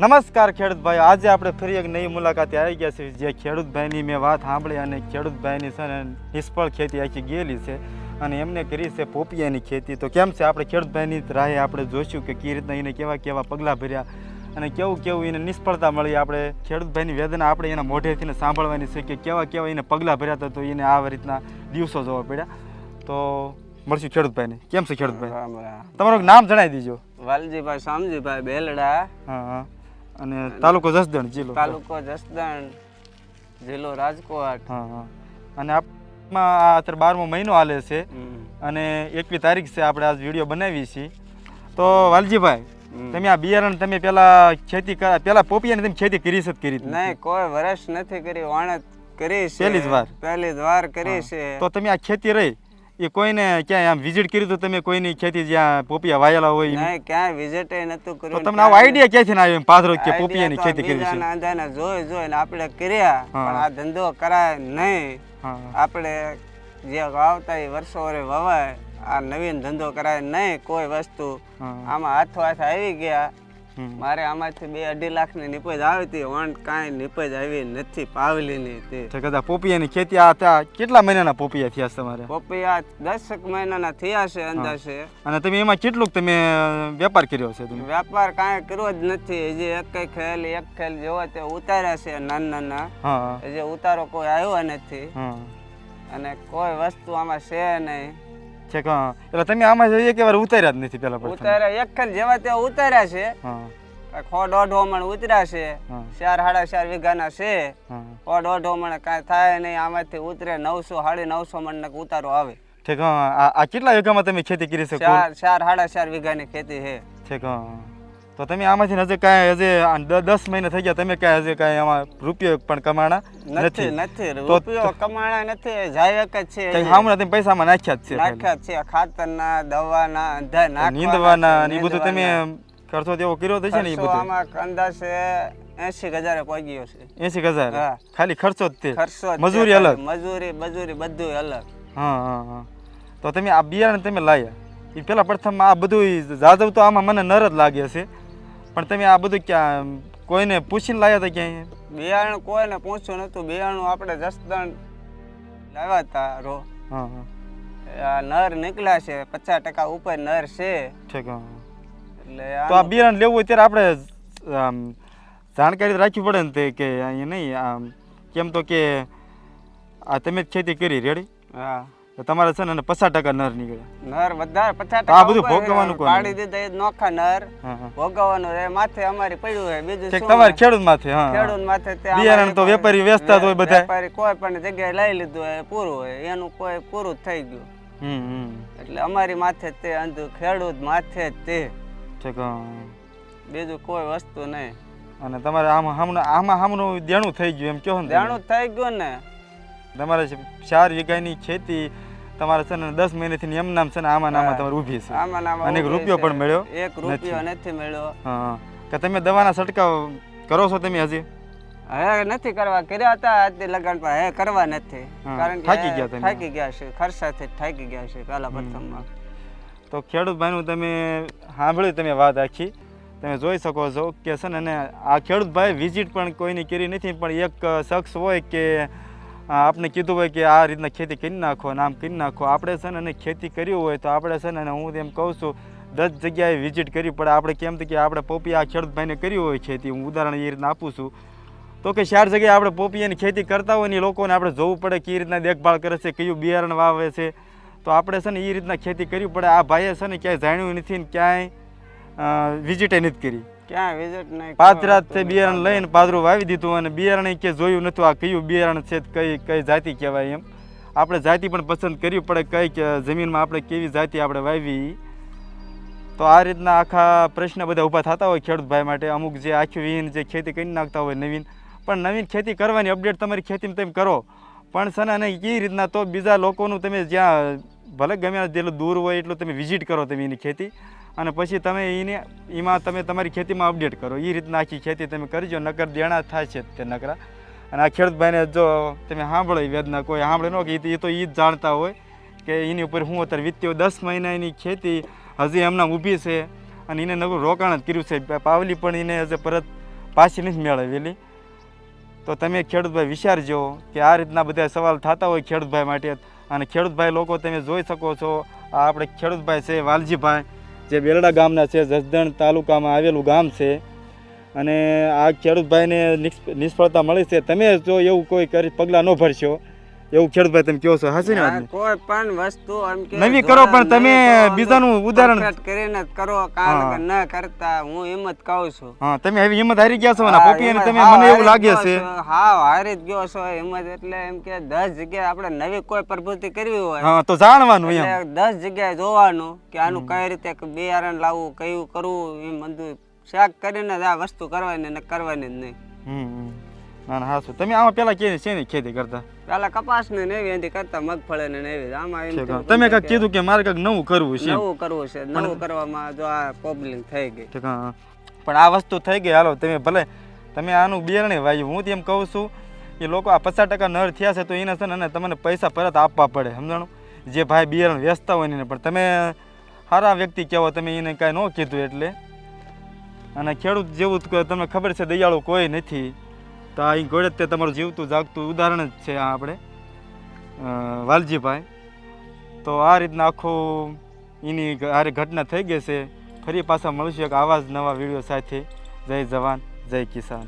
નમસ્કાર ખેડૂત ભાઈ આજે આપણે ફરી એક નવી મુલાકાતે આવી ગયા છે જે ખેડૂત ભાઈની મેં વાત સાંભળી અને ખેડૂત ભાઈની છે ને નિષ્ફળ ખેતી આખી ગયેલી છે અને એમને કરી છે પોપિયાની ખેતી. તો કેમ છે? આપણે ખેડૂત ભાઈની રાહે આપણે જોઈશું કે કઈ રીતના એને કેવા કેવા પગલાં ભર્યા અને કેવું કેવું એને નિષ્ફળતા મળી. આપણે ખેડૂત ભાઈની વેદના આપણે એના મોઢેથી સાંભળવાની છે કે કેવા કેવા એને પગલાં ભર્યા હતા તો એને આ રીતના દિવસો જોવા પડ્યા. તો મળશું ખેડૂત ભાઈને કેમ છે ખેડૂત ભાઈ તમારું નામ જણાવી દીજો. વાલજીભાઈ શામજીભાઈ બેલડા. હા હા. અને તાલુકો જસદણ જિલ્લો. તાલુકો જસદણ જિલ્લો રાજકોટ. હા હા. અને આપમાં આ અત્યારે બારમો મહિનો હાલે છે. અને એકવી તારીખ છે આપણે આજ વીડિયો બનાવી છીએ તો વાલજીભાઈ તમે આ બિયારણ તમે પેલા ખેતી કર પેલા પોપિયાની તમે ખેતી કરી છે કરી? નહીં કોઈ વર્ષ નથી કરી વાણ કરી છે. પહેલી જ વાર? પહેલી જ વાર કરી છે. તો તમે આ ખેતી રહી એ કોઈને ક્યાંય આમ વિઝિટ કર્યું હતું તમે કોઈની ખેતી જ્યાં પોપિયા વાયેલા હોય નહીં ક્યાંય વિઝિટ નતું કર્યું તમને આવો આઈડિયા ક્યાંથી ના આવ્યો? પાથરો કે પોપિયાની ખેતી કરી છે. બીજાના જોઈ જોઈને આપણે કર્યા પણ આ ધંધો કરાય નહીં. આપણે જે વાવતા એ વર્ષો વરે વવાય આ નવીન ધંધો કરાય નહીં. કોઈ વસ્તુ આમાં હાથો હાથ આવી ગયા. મારે આમાંથી બે અઢી લાખની નિપજ આવી હતી વણ કાંઈ નિપજ આવી નથી પાવલીની તે કદા પોપિયાની ખેતી આ ત્યાં કેટલા મહિનાના પોપિયા થયા છે તમારે? પોપિયા દસક મહિનાના થયા છે અંદાજે. અને તમે એમાં કેટલુંક તમે વેપાર કર્યો છે તમે? વેપાર કાંઈ કર્યો જ નથી. હજી એક કઈ ખેલ એક ખેલ જેવો તે ઉતાર્યા છે નાના નાના. હજી ઉતારો કોઈ આવ્યો નથી. અને કોઈ વસ્તુ આમાં છે નહીં. છે કે એટલે તમે આમાં જોઈએ કે વાર ઉતાર્યા જ નથી પેલા ઉતાર્યા એક જેવા તેવા ઉતાર્યા છે. કાંઈક દોઢ મણ ઉતર્યા છે. ચાર સાડા ચાર વીઘાના છે. ખો દોઢ મણ કાંઈ થાય નહીં આમાંથી ઉતરે નવસો સાડી નવસો મણ ઉતારો આવે. ઠીક આ કેટલા વીઘામાં તમે ખેતી કરી શકો? ચાર ચાર સાડા ચાર વીઘાની ખેતી છે. ઠીક તો તમે આમાંથી હજી કાંઈ હજી દસ મહિના થઈ ગયા તમે કાંઈ હજી કાંઈ આમાં રૂપિયો પણ કમાણા નથી નથી. રૂપિયો કમાણા નથી જાય એક જ છે હમણાં. તમે પૈસામાં નાખ્યા જ છે. નાખ્યા છે ખાતરના દવાના અંધા નાખવાના નીંદવાના એ બધું તમે. ખર્ચો તેવો કર્યો છે ને એ બધું? આમાં અંદાજે એસી હજારે ગયો છે. એસી હજાર? હા. ખાલી ખર્ચો જ તે? ખર્ચો મજૂરી અલગ? મજૂરી મજૂરી બધું અલગ. હા હા હા. તો તમે આ બિયારણ તમે લાયા. એ પેલા પ્રથમ આ બધું જાદવ તો આમાં મને નર જ લાગે છે. પણ તમે આ બધું ક્યાં કોઈને પૂછીને લાવ્યા હતા ક્યાંય? બિયારણ કોઈને પૂછ્યું નતું બિયારણ આપણે જસદણ લાવ્યા હતા રો. હા હા. આ નર નીકળ્યા છે પચાસ ટકા ઉપર નર છે. ઠીક એટલે તો આ બિયારણ લેવું હોય ત્યારે આપણે જાણકારી રાખવી પડે ને તે કે અહીંયા નહીં કેમ તો કે આ તમે જ ખેતી કરી રેડી હા. તો તમારે છે ને પચાસ ટકા નર નીકળે. નર વધારે પચાસ આ ટકા બધું ભોગવવાનું કોને? પાડી દીધા એ નોખા નર. ભોગવવાનું રે માથે અમારી પડ્યું હોય બીજું શું તમારે ખેડૂત માથે હા. ખેડૂત માથે તે બિયારણ તો વેપારી વેચતા હોય બધા વેપારી કોઈ પણ જગ્યાએ લઈ લીધું હોય પૂરું હોય એનું કોઈ પૂરું જ થઈ ગયું. હમ એટલે અમારી માથે તે અંધુ ખેડૂત માથે તે. બીજું કોઈ વસ્તુ નહીં. અને તમારે આમાં હમણાં આમાં હમણાં દેણું થઈ ગયું એમ કહો દેણું થઈ ગયું ને. તમારે ચાર વીઘાની ખેતી તમારે છે ને દસ મહિનાથી એમ નામ છે ને આમાં ને તમારે ઊભી છે. આમાં ને અને એક રૂપિયો પણ મળ્યો. એક રૂપિયો નથી. મળ્યો. હા હા. કે તમે દવાના છંટકાવ કરો છો તમે હજી? હવે નથી કરવા. કર્યા હતા આજથી લગન પણ હે કરવા નથી. કારણ કે થાકી ગયા તમે. થાકી ગયા છે. ખર્ચાથી થાકી ગયા છે પહેલા પ્રથમમાં. તો ખેડૂત ભાઈનું તમે સાંભળ્યું તમે વાત આખી. તમે જોઈ શકો છો કે છે ને અને આ ખેડૂત ભાઈ વિઝિટ પણ કોઈની કરી નથી પણ એક શખ્સ હોય કે આપણે કીધું હોય કે આ રીતના ખેતી કરી નાખો અને આમ કરી નાખો. આપણે છે ને ખેતી કરી હોય તો આપણે છે ને હું એમ કહું છું, દસ જગ્યાએ વિઝિટ કરવી પડે. આપણે કેમ કે આપણે પોપી આ ખેડૂતભાઈને કરી હોય ખેતી. હું ઉદાહરણ એ રીતના આપું છું. તો કે ચાર જગ્યાએ આપણે પોપીયાની ખેતી કરતા હોય ને એ લોકોને આપણે જોવું પડે કે એ રીતના દેખભાળ કરે છે, કયું બિયારણ વાવે છે. તો આપણે છે ને એ રીતના ખેતી કરવી પડે. આ ભાઈએ છે ને ક્યાંય જાણ્યું નથી ને ક્યાંય વિઝિટે નથી કરી. ક્યાં વિઝિટ નહીં પાંચ રાતથી બિયારણ લઈને પાદરું વાવી દીધું અને બિયારણ કે જોયું નતું આ કયું બિયારણ છે કઈ કઈ જાતિ કહેવાય એમ. આપણે જાતિ પણ પસંદ કરવી પડે. કઈ જમીનમાં આપણે કેવી જાતિ આપણે વાવી. તો આ રીતના આખા પ્રશ્ન બધા ઊભા થતા હોય ખેડૂત ભાઈ માટે. અમુક જે આખી વિહીન જે ખેતી કરી નાખતા હોય નવીન. પણ નવીન ખેતી કરવાની અપડેટ તમારી ખેતીમાં તમે કરો. પણ છે ને અને એ રીતના તો બીજા લોકોનું તમે જ્યાં ભલે ગમે જેટલું દૂર હોય એટલું તમે વિઝિટ કરો તમે એની ખેતી. અને પછી તમે એને, એમાં તમે તમારી ખેતીમાં અપડેટ કરો. એ રીતના આખી ખેતી તમે કરજો, નકર દેણા થાય છે તે નકરા. અને આ ખેડૂતભાઈને જો તમે સાંભળો વેદના, કોઈ સાંભળે ન કે એ તો એ જ જાણતા હોય કે એની ઉપર હું અત્યારે વીત્યો દસ મહિનાની ખેતી, હજી એમના ઊભી છે. અને એને નવું રોકાણ જ કર્યું છે. પાવલી પણ એને હજી પરત પાછી નથી મેળવેલી. તો તમે ખેડૂતભાઈ વિચારજો કે આ રીતના બધા સવાલ થતા હોય ખેડૂતભાઈ માટે. અને ખેડૂતભાઈ લોકો તમે જોઈ શકો છો, આ આપણે ખેડૂતભાઈ છે, વાલજીભાઈ, જે બેલડા ગામના છે, જસદણ તાલુકામાં આવેલું ગામ છે. અને આ ખેડૂતભાઈને નિષ્ફળતા મળી છે. તમે જો એવું કોઈ કરી, પગલાં ન ભરશો. એવું ખેડૂતભાઈ તમે કહો છો હાસી ને કોઈ પણ વસ્તુ એમ કે નવી કરો પણ તમે બીજા નું બીજાનું ઉદાહરણ કરીને કરો કારણ હા. કે ન કરતા હું હિંમત કહું છું. હા તમે હવે હિંમત હારી ગયા છો ને પોપી અને તમે મને એવું લાગે છે. હા હારી જ ગયો છો હિંમત એટલે એમ કે દસ જગ્યાએ આપણે નવી કોઈ પ્રવૃત્તિ કરવી હોય હા તો જાણવાનું એમ. એટલે દસ જગ્યાએ જોવાનું કે આનું કઈ રીતે બિયારણ લાવવું કયું કરવું એમ મંદુ શાક કરીને આ વસ્તુ કરવાની ને કરવાની જ નહીં. હમ. ના ના હાસુ તમે આમાં પેલા કે શેની ખેતી કરતા? પેલા કપાસ ને નેવી એની કરતા મગફળી ને નેવી આમાં એમ તમે કાક કીધું કે મારે કાક નવું કરવું છે નવું કરવું છે. નવું કરવામાં જો આ પ્રોબ્લેમ થઈ ગઈ. પણ આ વસ્તુ થઈ ગઈ. હાલો તમે ભલે તમે આનું બિયારણે વાવ્યું હું તેમ કહું છું કે લોકો આ પચાસ ટકા નર થયા છે તો એને છે ને અને તમને પૈસા પરત આપવા પડે સમજાણું? જે ભાઈ બિયારણ વેચતા હોય ને પણ તમે સારા વ્યક્તિ કહેવો તમે એને કાંઈ ન કીધું એટલે. અને ખેડૂત જેવું તમને ખબર છે દયાળુ કોઈ નથી. તો આ અહીં ગોળે તે તમારું જીવતું જાગતું ઉદાહરણ જ છે આ આપણે. વાલજીભાઈ. તો આ રીતના આખું એની આરે ઘટના થઈ ગઈ છે. ફરી પાછા મળશું એક આવા જ નવા વીડિયો સાથે. જય જવાન, જય કિસાન.